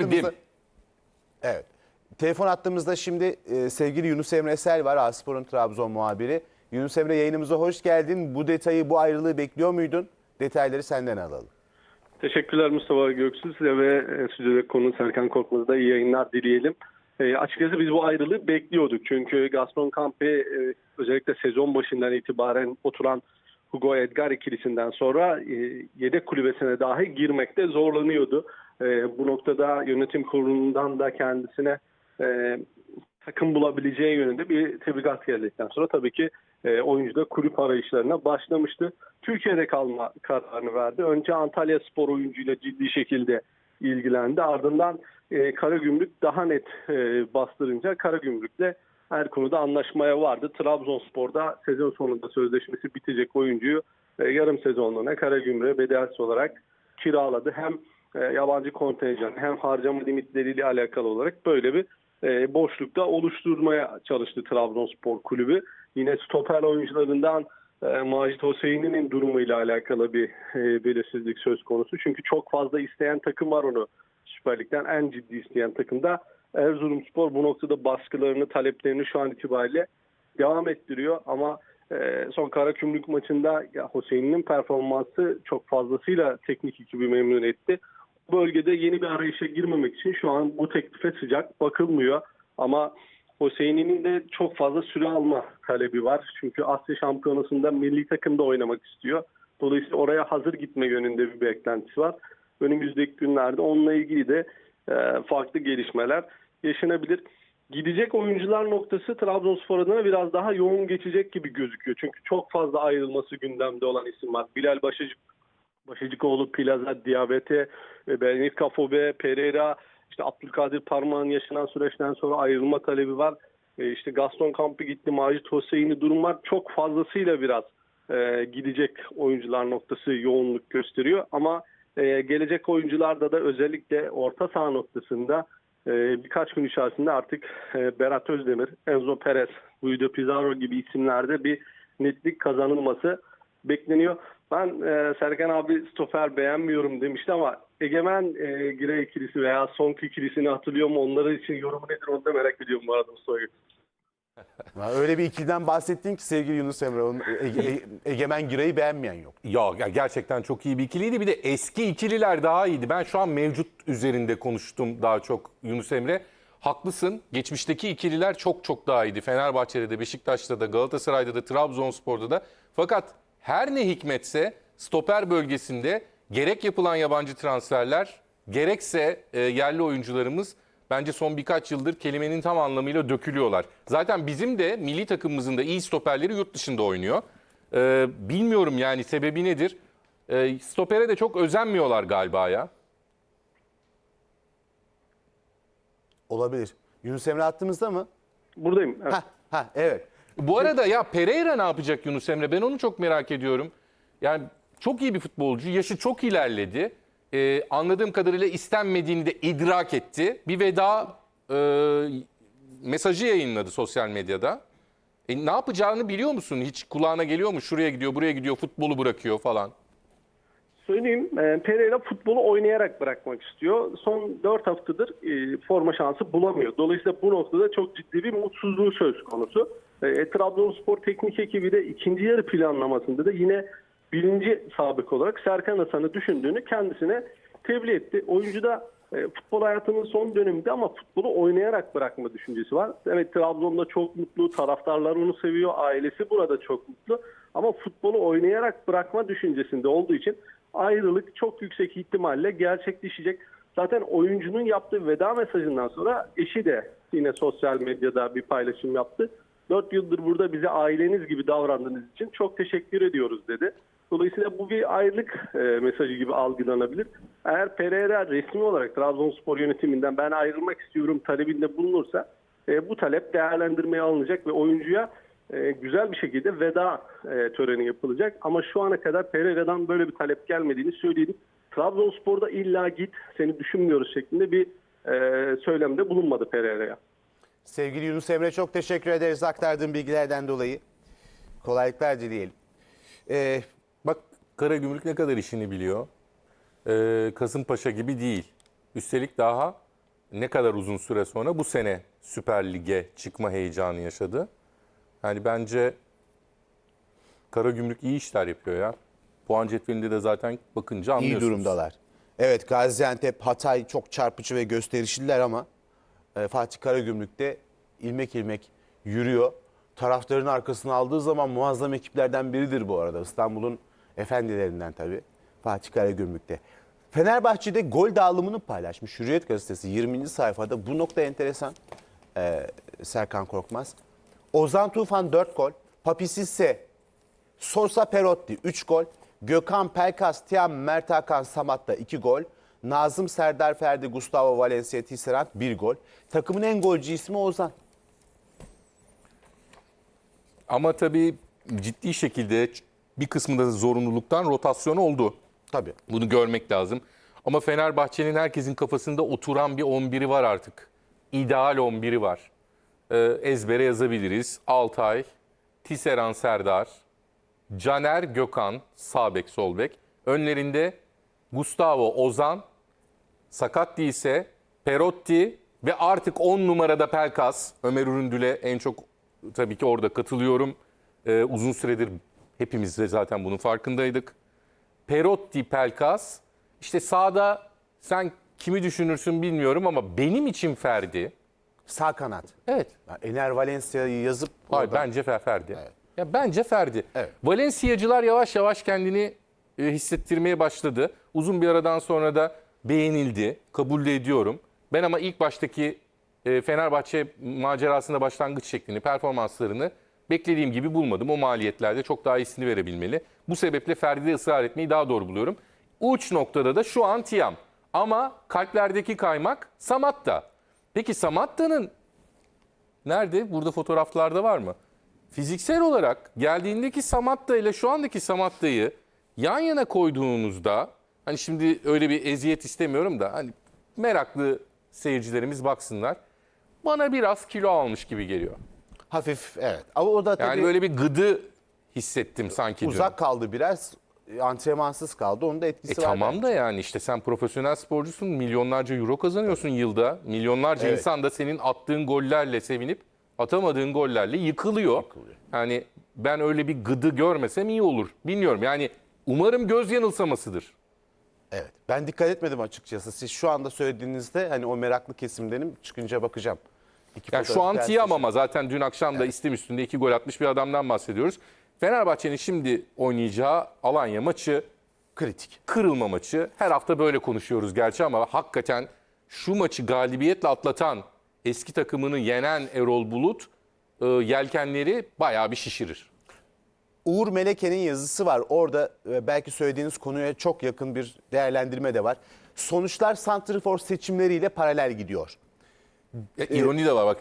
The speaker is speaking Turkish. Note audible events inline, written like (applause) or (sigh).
Dim. Evet. Telefon attığımızda şimdi e, sevgili Yunus Emre Sel var, Aspor'un Trabzon muhabiri. Yunus Emre yayınımıza hoş geldin. Bu detayı, bu ayrılığı bekliyor muydun? Detayları senden alalım. Teşekkürler Mustafa Göksu size ve e, stüdyodaki konu Serkan Korkmaz'a da iyi yayınlar dileyelim. E, açıkçası biz bu ayrılığı bekliyorduk. Çünkü Gaston Campe e, özellikle sezon başından itibaren oturan Hugo Edgar ikilisinden sonra e, yedek kulübesine dahi girmekte zorlanıyordu. E, bu noktada yönetim kurulundan da kendisine e, takım bulabileceği yönünde bir tebligat geldikten sonra tabii ki e, oyuncu da kulüp arayışlarına başlamıştı. Türkiye'de kalma kararını verdi. Önce Antalya Spor oyuncuyla ciddi şekilde ilgilendi. Ardından e, Karagümrük daha net e, bastırınca Karagümrük'le her konuda anlaşmaya vardı. Trabzonspor'da sezon sonunda sözleşmesi bitecek oyuncuyu e, yarım sezonluğuna Karagümrük'e bedelsiz olarak kiraladı. Hem e, yabancı kontenjan hem harcama limitleriyle alakalı olarak böyle bir e, boşlukta oluşturmaya çalıştı Trabzonspor kulübü. Yine stoper oyuncularından e, Macit Hüseyin'in durumuyla alakalı bir e, belirsizlik söz konusu. Çünkü çok fazla isteyen takım var onu Süper Lig'den en ciddi isteyen takımda. Erzurumspor bu noktada baskılarını, taleplerini şu an itibariyle devam ettiriyor ama e, son Karagümrük maçında Hüseyin'in performansı çok fazlasıyla teknik ekibi memnun etti. Bölgede yeni bir arayışa girmemek için şu an bu teklife sıcak bakılmıyor ama Hüseyin'in de çok fazla süre alma talebi var. Çünkü Asya Şampiyonası'nda milli takımda oynamak istiyor. Dolayısıyla oraya hazır gitme yönünde bir beklentisi var. Önümüzdeki günlerde onunla ilgili de e, farklı gelişmeler yaşanabilir. Gidecek oyuncular noktası Trabzonspor adına biraz daha yoğun geçecek gibi gözüküyor. Çünkü çok fazla ayrılması gündemde olan isim var. Bilal Başacık, Başacıkoğlu, Plaza, Diabete, Benis Kafobe, Pereira, işte Abdülkadir Parmağan yaşanan süreçten sonra ayrılma talebi var. E, işte Gaston Kampı gitti, Macit Hüseyin'i durumlar çok fazlasıyla biraz e, gidecek oyuncular noktası yoğunluk gösteriyor. Ama e, gelecek oyuncularda da özellikle orta saha noktasında e, birkaç gün içerisinde artık e, Berat Özdemir, Enzo Perez, Guido Pizarro gibi isimlerde bir netlik kazanılması bekleniyor. Ben e, Serkan abi stoper beğenmiyorum demişti ama Egemen e, Gire ikilisi veya Sonk ikilisini hatırlıyor mu? Onların için yorumu nedir onu da merak ediyorum bu arada Mustafa Gökçe. (laughs) Ya Öyle bir ikiliden bahsettin ki sevgili Yunus Emre. Onun Ege- E- Egemen Giray'ı beğenmeyen yok. Ya ya gerçekten çok iyi bir ikiliydi. Bir de eski ikililer daha iyiydi. Ben şu an mevcut üzerinde konuştum daha çok Yunus Emre. Haklısın. Geçmişteki ikililer çok çok daha iyiydi. Fenerbahçe'de de, Beşiktaş'ta da, Galatasaray'da da, Trabzonspor'da da. Fakat her ne hikmetse stoper bölgesinde gerek yapılan yabancı transferler gerekse e, yerli oyuncularımız bence son birkaç yıldır kelimenin tam anlamıyla dökülüyorlar. Zaten bizim de milli takımımızın da iyi stoperleri yurt dışında oynuyor. Ee, bilmiyorum yani sebebi nedir? Ee, stopere de çok özenmiyorlar galiba ya. Olabilir. Yunus Emre attığımızda mı? Buradayım. Evet. Ha, ha evet. Bu arada ya Pereira ne yapacak Yunus Emre? Ben onu çok merak ediyorum. Yani çok iyi bir futbolcu. Yaşı çok ilerledi. Ee, anladığım kadarıyla istenmediğini de idrak etti. Bir veda e, mesajı yayınladı sosyal medyada. E, ne yapacağını biliyor musun? Hiç kulağına geliyor mu? Şuraya gidiyor, buraya gidiyor, futbolu bırakıyor falan. Söyleyeyim, e, Pereira futbolu oynayarak bırakmak istiyor. Son 4 haftadır e, forma şansı bulamıyor. Dolayısıyla bu noktada çok ciddi bir mutsuzluğu söz konusu. E, Trabzonspor teknik ekibi de ikinci yarı planlamasında da yine birinci sabık olarak Serkan Hasan'ı düşündüğünü kendisine tebliğ etti. Oyuncu da e, futbol hayatının son döneminde ama futbolu oynayarak bırakma düşüncesi var. Evet Trabzon'da çok mutlu, taraftarlar onu seviyor, ailesi burada çok mutlu. Ama futbolu oynayarak bırakma düşüncesinde olduğu için ayrılık çok yüksek ihtimalle gerçekleşecek. Zaten oyuncunun yaptığı veda mesajından sonra eşi de yine sosyal medyada bir paylaşım yaptı. 4 yıldır burada bize aileniz gibi davrandığınız için çok teşekkür ediyoruz dedi. Dolayısıyla bu bir ayrılık e, mesajı gibi algılanabilir. Eğer Pereira resmi olarak Trabzonspor yönetiminden ben ayrılmak istiyorum talebinde bulunursa e, bu talep değerlendirmeye alınacak ve oyuncuya e, güzel bir şekilde veda e, töreni yapılacak. Ama şu ana kadar Pereira'dan böyle bir talep gelmediğini söyleyelim. Trabzonspor'da illa git seni düşünmüyoruz şeklinde bir e, söylemde bulunmadı Pereira'ya. Sevgili Yunus Emre çok teşekkür ederiz aktardığın bilgilerden dolayı. Kolaylıklar dileyelim. Ee, Bak Karagümrük ne kadar işini biliyor. Ee, Kasımpaşa gibi değil. Üstelik daha ne kadar uzun süre sonra bu sene Süper Lig'e çıkma heyecanı yaşadı. Yani bence Karagümrük iyi işler yapıyor ya. Puan cetvelinde de zaten bakınca İyi anlıyorsunuz. durumdalar. Evet Gaziantep, Hatay çok çarpıcı ve gösterişliler ama e, Fatih Karagümrük'te ilmek ilmek yürüyor. Taraftarın arkasına aldığı zaman muazzam ekiplerden biridir bu arada. İstanbul'un efendilerinden tabii Fatih Karagümrük'te. Fenerbahçe'de gol dağılımını paylaşmış Hürriyet Gazetesi 20. sayfada. Bu nokta enteresan e, Serkan Korkmaz. Ozan Tufan 4 gol, Papi Sisse Sosa Perotti 3 gol. Gökhan Pelkas, Tiam, Mert Hakan Samat'ta 2 gol. Nazım Serdar Ferdi, Gustavo Valencia Tisserand 1 gol. Takımın en golcü ismi Ozan. Ama tabii ciddi şekilde bir kısmında zorunluluktan rotasyon oldu. Tabii. Bunu görmek lazım. Ama Fenerbahçe'nin herkesin kafasında oturan bir 11'i var artık. İdeal 11'i var. Ee, ezbere yazabiliriz. Altay, Tisseran Serdar, Caner Gökhan, sağ bek sol bek. Önlerinde Gustavo Ozan, sakat değilse Perotti ve artık 10 numarada Pelkas. Ömer Üründül'e en çok tabii ki orada katılıyorum. Ee, uzun süredir hepimiz de zaten bunun farkındaydık. Perotti, Pelkas. İşte sağda sen kimi düşünürsün bilmiyorum ama benim için Ferdi. Sağ kanat. Evet. Ya Ener Valencia'yı yazıp Hayır oradan- bence Fer- Ferdi. Ya bence Ferdi. Evet. Valencia'cılar yavaş yavaş kendini e, hissettirmeye başladı. Uzun bir aradan sonra da beğenildi. Kabul de ediyorum. Ben ama ilk baştaki e, Fenerbahçe macerasında başlangıç şeklini, performanslarını beklediğim gibi bulmadım. O maliyetlerde çok daha iyisini verebilmeli. Bu sebeple Ferdi'de ısrar etmeyi daha doğru buluyorum. Uç noktada da şu an Tiam. Ama kalplerdeki kaymak Samatta. Peki Samatta'nın Nerede? Burada fotoğraflarda var mı? Fiziksel olarak geldiğindeki Samatta ile şu andaki Samatta'yı yan yana koyduğunuzda hani şimdi öyle bir eziyet istemiyorum da hani meraklı seyircilerimiz baksınlar. Bana biraz kilo almış gibi geliyor. hafif evet. Ama o da tabii Yani böyle bir gıdı hissettim sanki. uzak kaldı biraz. Antrenmansız kaldı. Onun da E etkisi var. tamam da yani işte sen profesyonel sporcusun. Milyonlarca euro kazanıyorsun yılda. Milyonlarca Evet. insan da senin attığın gollerle sevinip atamadığın gollerle yıkılıyor. Yani ben öyle bir gıdı görmesem iyi olur. Bilmiyorum yani umarım göz yanılsamasıdır. Evet. Ben dikkat etmedim açıkçası. Siz şu anda söylediğinizde hani o meraklı kesimdenim çıkınca bakacağım. İki Yani şu an. Tiam ama zaten dün akşam da istim üstünde iki gol atmış bir adamdan bahsediyoruz. Fenerbahçe'nin şimdi oynayacağı Alanya maçı kritik. kırılma maçı. Her hafta böyle konuşuyoruz gerçi ama hakikaten şu maçı galibiyetle atlatan, eski takımını yenen Erol Bulut e, yelkenleri bayağı bir şişirir. Uğur Meleke'nin yazısı var. Orada e, belki söylediğiniz konuya çok yakın bir değerlendirme de var. Sonuçlar santrifor seçimleriyle paralel gidiyor. E, ironi de var bak